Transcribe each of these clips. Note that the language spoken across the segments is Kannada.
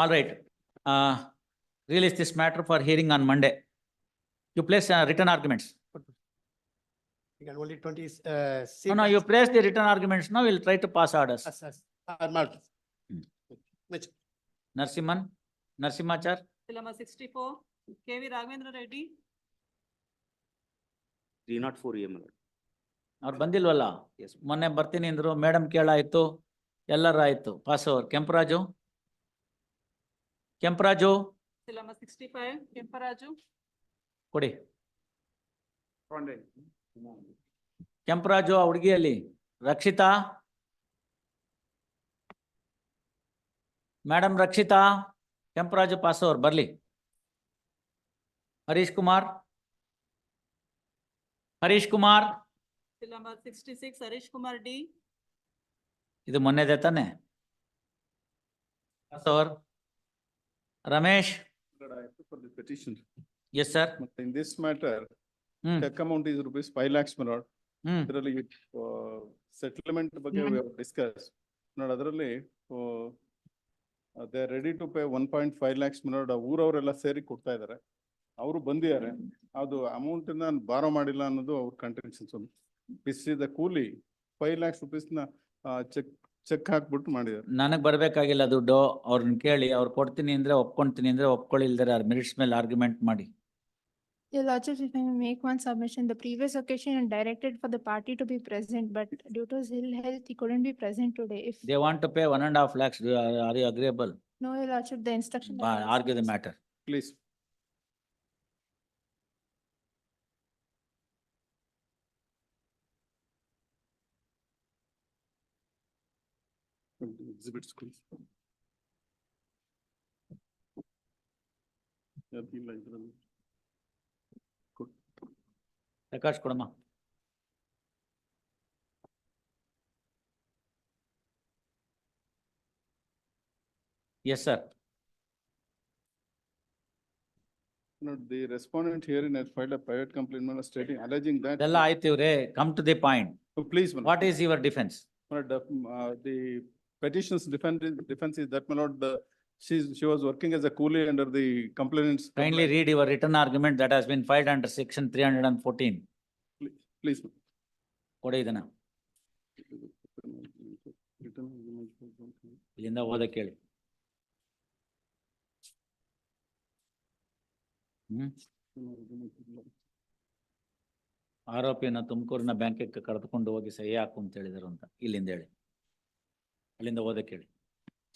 All right. Uh, release this matter for hearing on Monday. You place uh, written arguments. Can only twenty, uh. No, no, you place the written arguments. Now we'll try to pass orders. Uh. Hmm. Which, Narsimhan, Narsimhachar, Dilemma sixty-four, KV Raghavendra Reddy, three not four M ಅವ್ರು ಬಂದಿಲ್ವಲ್ಲ? Yes. ಮೊನ್ನೆ ಬರ್ತೀನಿ ಅಂದ್ರು, ಮೇಡಮ್ ಕೇಳಾಯ್ತು, ಎಲ್ಲರ ಆಯ್ತು, pass over. Kemparaju? Kemparaju, sixty five Kemparaju, ಕೊಡಿ. ಕೆಂಪರಾಜು ಆ ಹುಡುಗಿಯಲ್ಲಿ, Rakshitha? Madam Rakshitha, Kemparaju pass over ಬರ್ಲಿ. Harish Kumar? Harish Kumar? ಸಿಲಂಬರ್ sixty six Harish Kumar D, ಇದು ಮೊನ್ನೆದೇ ತಾನೆ? Pass over. Ramesh? For the petition, yes sir. ಮತ್ತೆ in this matter, hmm, check amount is rupees five lakhs my lord. Hmm. ಇದರಲ್ಲಿ ಸೆಟಲ್ಮೆಂಟ್ ಬಗ್ಗೆ ಡಿಸ್ಕಸ್ have discussed. ನೋಡಿ ಅದರಲ್ಲಿ they ready to pay one point five lakhs ಮಿನೋಡ್ ಊರವರೆಲ್ಲ ಸೇರಿ ಕೊಡ್ತಾ ಇದ್ದಾರೆ ಅವರು ಬಂದಿದ್ದಾರೆ. ಅದು ಅಮೌಂಟ್ ನಾನು ಬಾರೋ ಮಾಡಿಲ್ಲ ಅನ್ನೋದು ಅವ್ರ ಕಂಟೆನ್ಷನ್ಸ್ ಬಿಸಿದ ದ ಕೂಲಿ ಫೈವ್ ಲ್ಯಾಕ್ಸ್ ರುಪೀಸ್ನ ಚೆಕ್ ಚೆಕ್ ಹಾಕ್ಬಿಟ್ಟು ಮಾಡಿದ್ದಾರೆ. ನನಗ್ ಬರ್ಬೇಕಾಗಿಲ್ಲ ದುಡ್ಡು ಅವ್ರನ್ನ ಕೇಳಿ ಅವ್ರು ಕೊಡ್ತೀನಿ ಅಂದ್ರೆ ಒಪ್ಕೊಂತೀನಿ ಅಂದ್ರೆ ಒಪ್ಕೊಳ್ಳಿಲ್ದಾರೆ ಅವ್ರ ಮೆರಿಟ್ಸ್ ಮೇಲೆ ಆರ್ಗ್ಯುಮೆಂಟ್ ಮಾಡಿ. Your lordship, if I may make one submission, the previous occasion and directed for the party to be present, but due to his ill health, he couldn't be present today. If, They want to pay one and a half lakhs, Do- are are you agreeable? no, your lordship, the instruction. that Ba- was Argue the matter. Please. Exhibits, please. ಅದಿಲ್ಲ ಇದ್ರಲ್ಲಿ. ಪ್ರಕಾಶ್ ಕೊಡಮ್ಮ. Yes, sir. No, the respondent herein has filed a private complaint matter stating alleging that. ಇದೆಲ್ಲ ಆಯ್ತು ಇವ್ರೆ, come to the point. Oh, Please, my lord. What is your defense? My lord, uh, the petition's defense, defense is that, my lord, the, she's, she was working as a coolie under the complainants. Kindly read your written argument that has been filed under section three hundred and fourteen. Please. ಕೊಡಿ ಇದನ್ನ, ಇಲ್ಲಿಂದ ಓದಕ್ಕೆ ಹೇಳಿ. ಹ್ಮ್, ಆರೋಪಿಯನ್ನ ತುಮಕೂರಿನ ಬ್ಯಾಂಕಿಗೆ ಕರೆದುಕೊಂಡು ಹೋಗಿ ಸಹಿ ಹಾಕು ಅಂತ ಹೇಳಿದರು ಅಂತ, ಇಲ್ಲಿಂದ ಹೇಳಿ. ಅಲ್ಲಿಂದ ಓದಕ್ಕೆ ಹೇಳಿ.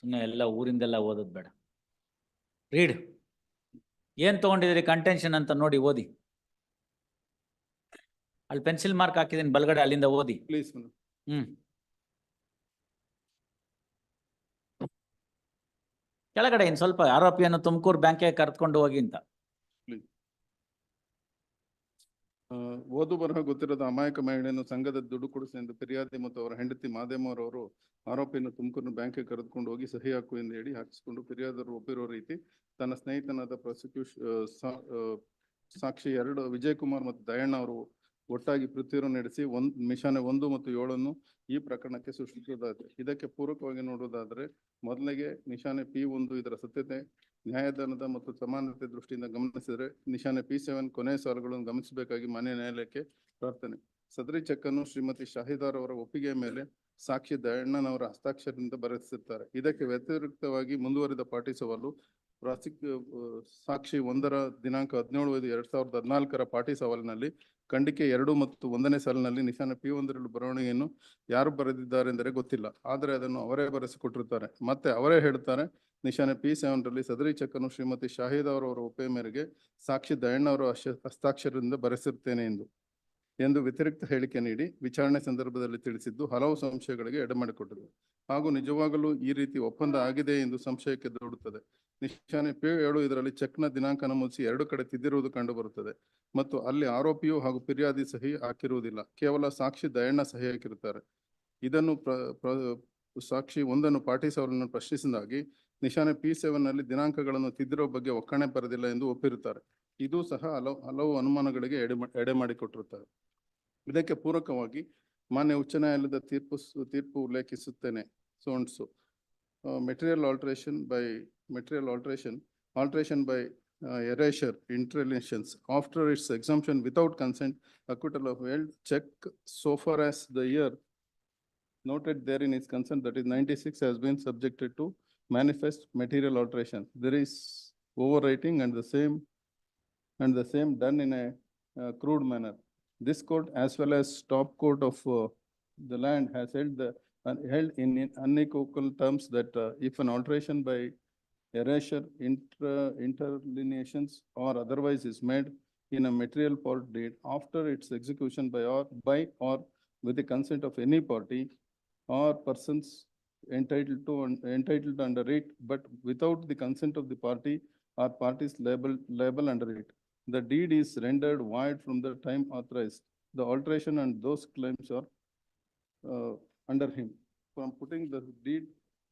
ಸುಮ್ಮನೆ ಎಲ್ಲ ಊರಿಂದೆಲ್ಲ ಓದೋದು ಬೇಡ. ರೀಡ್. ಏನ್ ತೊಗೊಂಡಿದ್ರಿ ಕಂಟೆನ್ಷನ್ ಅಂತ ನೋಡಿ ಓದಿ. ಅಲ್ಲಿ ಪೆನ್ಸಿಲ್ ಮಾರ್ಕ್ ಹಾಕಿದ್ದೀನಿ ಬಲಗಡೆ ಅಲ್ಲಿಂದ ಓದಿ. ಪ್ಲೀಸ್ ಹ್ಮ್. ಕೆಳಗಡೆ ಇನ್ ಸ್ವಲ್ಪ ಆರೋಪಿಯನ್ನು ತುಮಕೂರು ಬ್ಯಾಂಕ್ಗೆ ಕರೆದುಕೊಂಡು ಹೋಗಿ ಅಂತ. ಆ, ಓದು ಬರಹ ಗೊತ್ತಿರದ ಅಮಾಯಕ ಮಹಿಳೆಯನ್ನು ಸಂಘದ ದುಡ್ಡು ಕೊಡಿಸಿ ಎಂದು ಫಿರ್ಯಾದಿ ಮತ್ತು ಅವರ ಹೆಂಡತಿ ಮಾದೇಮರವರು ಆರೋಪಿಯನ್ನು ತುಮಕೂರಿನ ಬ್ಯಾಂಕ್ಗೆ ಕರೆದುಕೊಂಡು ಹೋಗಿ ಸಹಿ ಹಾಕು ಎಂದು ಹೇಳಿ ಹಾಕಿಸಿಕೊಂಡು ಫಿರ್ಯಾದರು ಒಪ್ಪಿರೋ ರೀತಿ ತನ್ನ ಸ್ನೇಹಿತನಾದ ಪ್ರಾಸಿಕ್ಯೂಷನ್ ಸಾಕ್ಷಿ ಎರಡು ವಿಜಯ್ ಕುಮಾರ್ ಮತ್ತು ದಯಣ್ಣ ಅವರು ಒಟ್ಟಾಗಿ ಪೃಥ್ವಿಯನ್ನು ನಡೆಸಿ ಒಂದ್ ಮಿಶಾನೆ ಒಂದು ಮತ್ತು ಏಳನ್ನು ಈ ಪ್ರಕರಣಕ್ಕೆ ಸೃಷ್ಟಿಸುವುದಾದ್ರೆ. ಇದಕ್ಕೆ ಪೂರಕವಾಗಿ ನೋಡುವುದಾದರೆ ಮೊದಲಿಗೆ ನಿಶಾನೆ ಪಿ ಒಂದು ಇದರ ಸತ್ಯತೆ ನ್ಯಾಯದಾನದ ಮತ್ತು ಸಮಾನತೆ ದೃಷ್ಟಿಯಿಂದ ಗಮನಿಸಿದರೆ ನಿಶಾನೆ ಪಿ ಸೆವೆನ್ ಕೊನೆಯ ಸಾಲುಗಳನ್ನು ಗಮನಿಸಬೇಕಾಗಿ ಮಾನ್ಯ ನ್ಯಾಯಾಲಯಕ್ಕೆ ಪ್ರಾರ್ಥನೆ. ಸದರಿ ಚೆಕ್ ಅನ್ನು ಶ್ರೀಮತಿ ಶಾಹಿದಾರ್ ಅವರ ಒಪ್ಪಿಗೆಯ ಮೇಲೆ ಸಾಕ್ಷಿ ದಯಣ್ಣನವರ ಹಸ್ತಾಕ್ಷರದಿಂದ ಬರೆಸಿರ್ತಾರೆ ಇದಕ್ಕೆ ವ್ಯತಿರಿಕ್ತವಾಗಿ ಮುಂದುವರಿದ ಪಾಟಿಸವಲು ಸವಾಲು ಪ್ರಾಸಿಕ್ಯೂ ಸಾಕ್ಷಿ ಒಂದರ ದಿನಾಂಕ ಹದಿನೇಳು ಐದು ಎರಡ್ ಸಾವಿರದ ಹದಿನಾಲ್ಕರ ಪಾಟಿ ಸವಾಲಿನಲ್ಲಿ ಖಂಡಿಕೆ ಎರಡು ಮತ್ತು ಒಂದನೇ ಸಾಲಿನಲ್ಲಿ ನಿಶಾನೆ ಪಿ ಒಂದರಲ್ಲಿ ಬರವಣಿಗೆಯನ್ನು ಯಾರು ಬರೆದಿದ್ದಾರೆ ಎಂದರೆ ಗೊತ್ತಿಲ್ಲ. ಆದರೆ ಅದನ್ನು ಅವರೇ ಬರೆಸಿಕೊಟ್ಟಿರುತ್ತಾರೆ. ಮತ್ತೆ ಅವರೇ ಹೇಳ್ತಾರೆ ನಿಶಾನೆ ಪಿ ಸೆವೆನ್ ರಲ್ಲಿ ಸದರಿ ಚೆಕ್ ಅನ್ನು ಶ್ರೀಮತಿ ಶಾಹಿದ್ ಅವರವರ ಒಪ್ಪಿಗೆ ಮೇರೆಗೆ ಸಾಕ್ಷಿ ದಯಣ್ಣ ಅವರ ಹಸ್ತ- ಹಸ್ತಾಕ್ಷರದಿಂದ ಬರೆಸಿರ್ತೇನೆ ಎಂದು ಎಂದು ವ್ಯತಿರಿಕ್ತ ಹೇಳಿಕೆ ನೀಡಿ ವಿಚಾರಣೆ ಸಂದರ್ಭದಲ್ಲಿ ತಿಳಿಸಿದ್ದು ಹಲವು ಸಂಶಯಗಳಿಗೆ ಎಡೆಮಾಡಿಕೊಟ್ಟಿದೆ ಹಾಗೂ ನಿಜವಾಗಲೂ ಈ ರೀತಿ ಒಪ್ಪಂದ ಆಗಿದೆ ಎಂದು ಸಂಶಯಕ್ಕೆ ದೂಡುತ್ತದೆ. ನಿಶಾನೆ ಪೇ ಏಳು ಇದರಲ್ಲಿ ಚೆಕ್ನ ದಿನಾಂಕ ನಮೂದಿಸಿ ಎರಡು ಕಡೆ ತಿದ್ದಿರುವುದು ಕಂಡುಬರುತ್ತದೆ. ಮತ್ತು ಅಲ್ಲಿ ಆರೋಪಿಯು ಹಾಗೂ ಫಿರ್ಯಾದಿ ಸಹಿ ಹಾಕಿರುವುದಿಲ್ಲ. ಕೇವಲ ಸಾಕ್ಷಿ ದಯಣ್ಣ ಸಹಿ ಹಾಕಿರುತ್ತಾರೆ. ಇದನ್ನು ಸಾಕ್ಷಿ ಒಂದನ್ನು ಪಾಟೀಸ್ ಅವರನ್ನು ಪ್ರಶ್ನಿಸಿದಾಗಿ, ನಿಶಾನೆ ಪಿ ಸೆವೆನ್ನಲ್ಲಿ ದಿನಾಂಕಗಳನ್ನು ತಿದ್ದಿರೋ ಬಗ್ಗೆ ಒಕ್ಕಣೆ ಬರೆದಿಲ್ಲ ಎಂದು ಒಪ್ಪಿರುತ್ತಾರೆ. ಇದು ಸಹ ಹಲವು ಹಲವು ಅನುಮಾನಗಳಿಗೆ ಎಡೆ ಎಡೆ ಮಾಡಿಕೊಟ್ಟಿರುತ್ತಾರೆ. ಇದಕ್ಕೆ ಪೂರಕವಾಗಿ ಮಾನ್ಯ ಉಚ್ಚ ನ್ಯಾಯಾಲಯದ ತೀರ್ಪು ತೀರ್ಪು ಉಲ್ಲೇಖಿಸುತ್ತೇನೆ. So so material alteration by material alteration, alteration by uh, erasure, interrelations, after its exemption without consent, acquittal of held check so far as the year noted therein is concerned, that is ninety-six has been subjected to manifest material alteration. There is overwriting and the same and the same done in a uh, crude manner. This court as well as top court of uh, the land has held the, uh, held in in unequivocal terms that uh, if an alteration by erasure, inter, interlineations or otherwise is made in a material part deed after its execution by or by or with the consent of any party or persons entitled to entitled under it, but without the consent of the party or parties liable liable under it. The deed is rendered void from the time authorized. The alteration and those claims are uh, under him. From putting the deed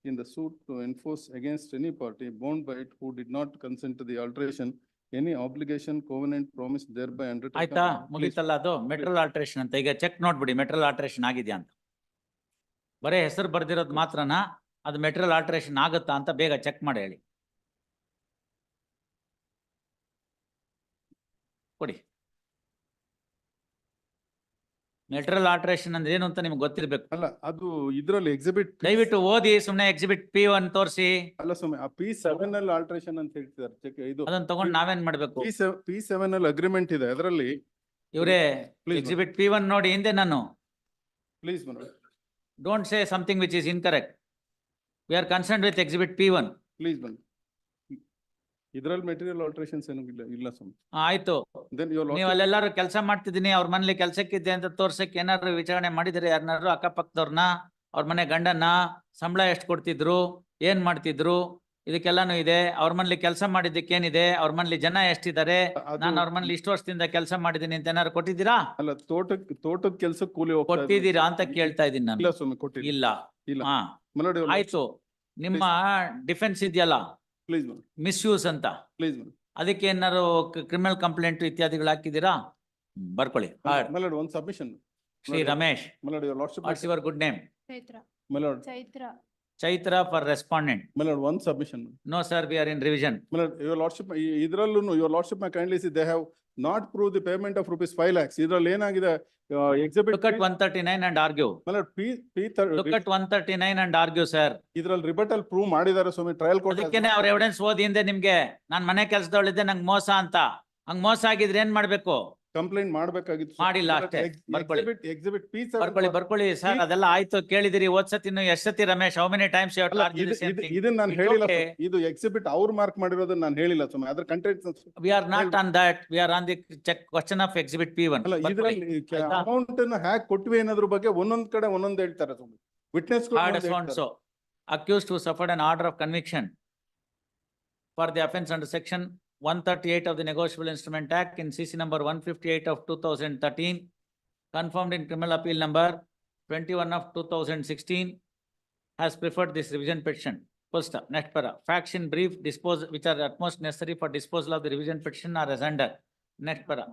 in the suit to enforce against any party bound by it who did not consent to the alteration, any obligation, covenant, promise thereby undertaken. ಆಯ್ತಾ Please. ಮುಗೀತಲ್ಲ ಅದು ಮೆಟ್ರಲ್ ಆಲ್ಟ್ರೇಷನ್ ಅಂತ ಈಗ ಚೆಕ್ ನೋಡ್ಬಿಡಿ alteration ಆಲ್ಟ್ರೇಷನ್ anta ಅಂತ ಬರೇ ಹೆಸರು ಬರ್ದಿರೋದು na ಅದು ಮೆಟ್ರಲ್ ಆಲ್ಟ್ರೇಷನ್ ಆಗುತ್ತಾ ಅಂತ ಬೇಗ ಚೆಕ್ ಮಾಡಿ ಹೇಳಿ ಕೊಡಿ ಮೆಟ್ರಲ್ ಆಲ್ಟ್ರೇಷನ್ ಅಂದ್ರೆ ಏನು ಅಂತ ನಿಮ್ಗೆ ಗೊತ್ತಿರ್ಬೇಕು. ಅಲ್ಲ ಅದು ಇದ್ರಲ್ಲಿ ಎಕ್ಸಿಬಿಟ್. ದಯವಿಟ್ಟು ಓದಿ ಸುಮ್ನೆ ಎಕ್ಸಿಬಿಟ್ ಪಿ ಒನ್ ತೋರಿಸಿ. ಅಲ್ಲ ಸುಮ್ಮನೆ ಆ ಪಿ ಸೆವೆನ್ ಅಲ್ಲಿ ಆಲ್ಟ್ರೇಷನ್ ಅಂತ ಹೇಳ್ತಿದ್ದಾರೆ ಚೆಕ್ ಇದು ಅದನ್ನ ತಗೊಂಡ್ ನಾವೇನ್ ಮಾಡ್ಬೇಕು? ಪಿ ಸೆವೆನ್ ಪಿ ಸೆವೆನ್ ಅಲ್ಲಿ ಅಗ್ರಿಮೆಂಟ್ ಇದೆ ಅದರಲ್ಲಿ ಇವ್ರೆ Please, ಎಕ್ಸಿಬಿಟ್ ಪಿ ಒನ್ ನೋಡಿ ಹಿಂದೆ ನಾನು. Please madam don't say something which is incorrect we are concern with exhibit P one please madam ಇದ್ರಲ್ಲಿ ಮೆಟೀರಿಯಲ್ ಆಲ್ಟ್ರೇಷನ್ಸ್ ಏನು ಇಲ್ಲ ಇಲ್ಲ ಸ್ವಾಮಿ. ಆಯ್ತು. ದೆನ್ ನೀವು ಅಲ್ಲೆಲ್ಲಾರು ಕೆಲಸ ಮಾಡ್ತಿದ್ದೀನಿ ಅವ್ರ ಮನೇಲಿ ಕೆಲ್ಸಕ್ಕಿದ್ದೆ ಅಂತ ತೋರ್ಸಕ್ ಏನಾದ್ರು ವಿಚಾರಣೆ ಮಾಡಿದ್ರೆ ಯಾರನ್ನಾರು ಅಕ್ಕಪಕ್ಕದವ್ರನ್ನ ಅವ್ರ ಮನೆ ಗಂಡನ್ನ ಸಂಬಳ ಎಷ್ಟು ಕೊಡ್ತಿದ್ರು ಏನ್ ಮಾಡ್ತಿದ್ರು ಇದಕ್ಕೆಲ್ಲಾನು ಇದೆ ಅವ್ರ ಮನೇಲಿ ಕೆಲಸ ಮಾಡಿದ್ದಕ್ಕೆ ಏನಿದೆ ಅವ್ರ ಮನೇಲಿ ಜನ ಎಷ್ಟಿದ್ದಾರೆ ನಾನು ಅವ್ರ ಮನೇಲಿ ಇಷ್ಟು ವರ್ಷದಿಂದ ಕೆಲಸ ಮಾಡಿದ್ದೀನಿ ಅಂತ ಏನಾದ್ರು ಕೊಟ್ಟಿದ್ದೀರಾ? ಅಲ್ಲ ತೋಟಕ್ ತೋಟದ ಕೆಲಸ ಕೂಲಿ ಕೊಟ್ಟಿದ್ದೀರಾ ಅಂತ ಕೇಳ್ತಾ ಇದ್ದೀನಿ ಇಲ್ಲ ನಾನು ಸ್ವಾಮಿ ಕೊಟ್ಟಿಲ್ಲ. ಇಲ್ಲ. ಇಲ್ಲ. ಆಯ್ತು. ನಿಮ್ಮ ಡಿಫೆನ್ಸ್ ಇದೆಯಲ್ಲ? ಪ್ಲೀಸ್ ಮೇಡಮ್ ಮಿಸ್ಯೂಸ್ ಅಂತ. ಪ್ಲೀಸ್ ಮೇಡಮ್ ಅದಕ್ಕೆ ಏನಾರು ಕ್ರಿಮಿನಲ್ ಕಂಪ್ಲೇಂಟ್ ಇತ್ಯಾದಿಗಳು ಹಾಕಿದ್ದೀರಾ? ಬರ್ಕೊಳ್ಳಿ. ಮಲೋಡಿ ಒಂದು submission Shri Ramesh. Milord your lordship what's your good name Chaitra. Milord Chaitra. For respondent milord one submission no sir we are in revision milord your lordship ಇದ್ರಲ್ಲೂ your lordship may kindly they have not prove the payment of rupees five lakhs ಇದ್ರಲ್ಲಿ ಏನಾಗಿದೆ? Exhibit look at one thirty nine and argue P P look at one thirty nine and argue sir ಇದ್ರಲ್ಲಿ ರಿಬಟಲ್ ಪ್ರೂವ್ ಮಾಡಿದ್ದಾರೆ ಸ್ವಾಮಿ. ಟ್ರಯಲ್ ಕೋರ್ಟ್ ಅದಕ್ಕೆ ಅವ್ರ ಎವಿಡೆನ್ಸ್ ಓದಿ ಹಿಂದೆ ನಿಮ್ಗೆ. ನಾನ್ ಮನೆ ಕೆಲಸದವಳಿದ್ದೆ ನಂಗೆ ಮೋಸ ಅಂತ. ಹಂಗ್ ಮೋಸ ಆಗಿದ್ರೆ ಏನ್ ಮಾಡ್ಬೇಕು? ಕಂಪ್ಲೇಂಟ್ ಮಾಡ್ಬೇಕಾಗಿತ್ತು ಮಾಡಿಲ್ಲ ಅಷ್ಟೇ. ಬರ್ಕೊಳ್ಳಿ. ಎಕ್ಸಿಬಿಟ್ ಪೀಸ್ ಬರ್ಕೊಳ್ಳಿ ಬರ್ಕೊಳ್ಳಿ ಸರ್ ಈ- ಅದೆಲ್ಲ ಆಯ್ತು ಕೇಳಿದಿರಿ ಇನ್ನು ಎಷ್ಟ್ ಸತಿ ರಮೇಶ್ ಹೌ ಮೆನಿ ಟೈಮ್ಸ್ ಇದನ್ನ ನಾನು It's ಹೇಳಿಲ್ಲ okay. ಸ್ವಾಮಿ. ಇದು ಎಕ್ಸಿಬಿಟ್ ಅವ್ರು ಮಾರ್ಕ್ ಮಾಡಿರೋದನ್ನ ನಾನು ಹೇಳಿಲ್ಲ ಸುಮ್ಮನೆ ಅದ್ರ content we are not on that we are on the check question of exhibit P one ಅಲ್ಲ ಇದ್ರಲ್ಲಿ ಆಯ್ತಾ? ಅಮೌಂಟ್ ಅನ್ನ ಹ್ಯಾಕ್ ಕೊಟ್ವಿ ಅನ್ನೋದ್ರ ಬಗ್ಗೆ ಒಂದೊಂದ್ ಕಡೆ ಒಂದೊಂದ್ ಹೇಳ್ತಾರೆ ಸುಮ್ಮನೆ witness hard found so. Accused who suffered an order of conviction for the offence under section one thirty-eight of the Negotiable Instrument Act in CC number one fifty-eight of two thousand thirteen, confirmed in criminal appeal number twenty-one of two thousand sixteen, has preferred this revision petition. Full stop. Next para. Facts in brief dispose, which are at most necessary for disposal of the revision petition are as under. Next para.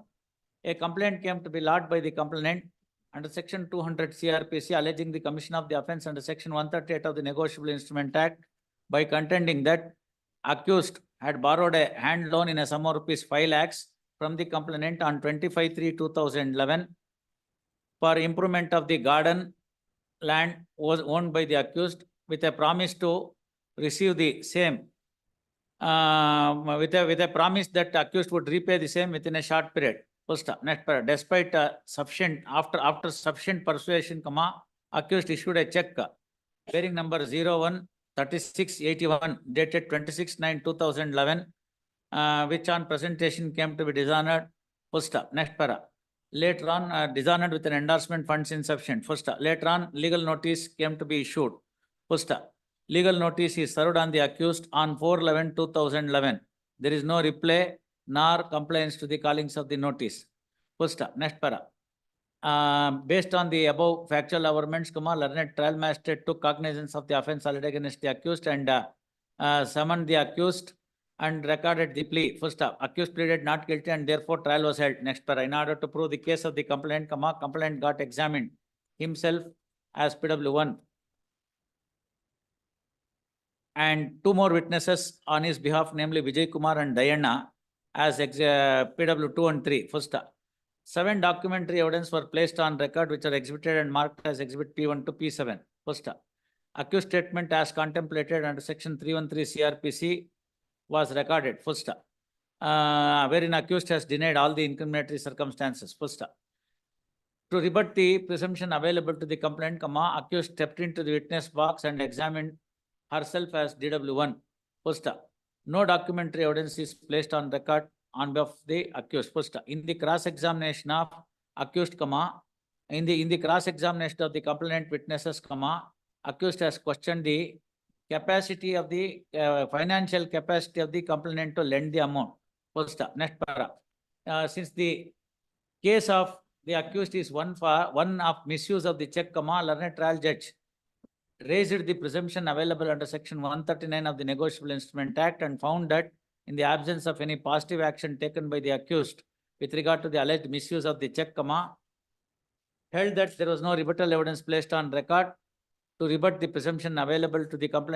A complaint came to be lodged by the complainant under section two hundred CRPC alleging the commission of the offence under section one thirty-eight of the Negotiable Instrument Act by contending that accused had borrowed a hand loan in a sum of rupees five lakhs from the complainant on twenty-five three two thousand eleven for improvement of the garden land was owned by the accused with a promise to receive the same um, with a, with a promise that accused would repay the same within a short period. Stop. Next para. Despite uh, sufficient, after, after sufficient persuasion, comma, accused issued a check uh, bearing number zero one thirty-six eighty-one dated twenty-six nine two thousand eleven, uh, which on presentation came to be dishonored. Full stop. Next para. Later on, uh, dishonored with an endorsement funds insufficient. Full stop. Later on, legal notice came to be issued. Full stop. Legal notice is served on the accused on 4/11/2011. There is no reply nor complaints to the callings of the notice. Full stop. Next para. Uh, based on the above factual averments, comma, learned trial magistrate took cognizance of the offence alleged against the accused and uh, uh, summoned the accused and recorded the plea. Full stop. Accused pleaded not guilty and therefore trial was held. Next para. In order to prove the case of the complainant, comma, complainant got examined himself as PW one. and two more witnesses on his behalf, namely Vijay Kumar and Diana as uh, PW two and three, first. Seven documentary evidence were placed on record which are exhibited and marked as exhibit P one to P seven, first. Accused statement as contemplated under section three one three CRPC was recorded, first. Uh, wherein accused has denied all the incriminatory circumstances, first. To rebut the presumption available to the complainant, comma, accused stepped into the witness box and examined herself as DW one. First, no documentary evidence is placed on record on behalf of the accused. First, in the cross-examination of accused, comma, in the, in the cross-examination of the complainant witnesses, comma, accused has questioned the capacity of the, uh, financial capacity of the complainant to lend the amount. First, next para. Uh, since the case of the accused is one for, one of misuse of the check, comma, learned trial judge raised the presumption available under section one thirty-nine of the Negotiable Instrument Act and found that in the absence of any positive action taken by the accused with regard to the alleged misuse of the check, comma, held that there was no rebuttal evidence placed on record to rebut the presumption available to the complainant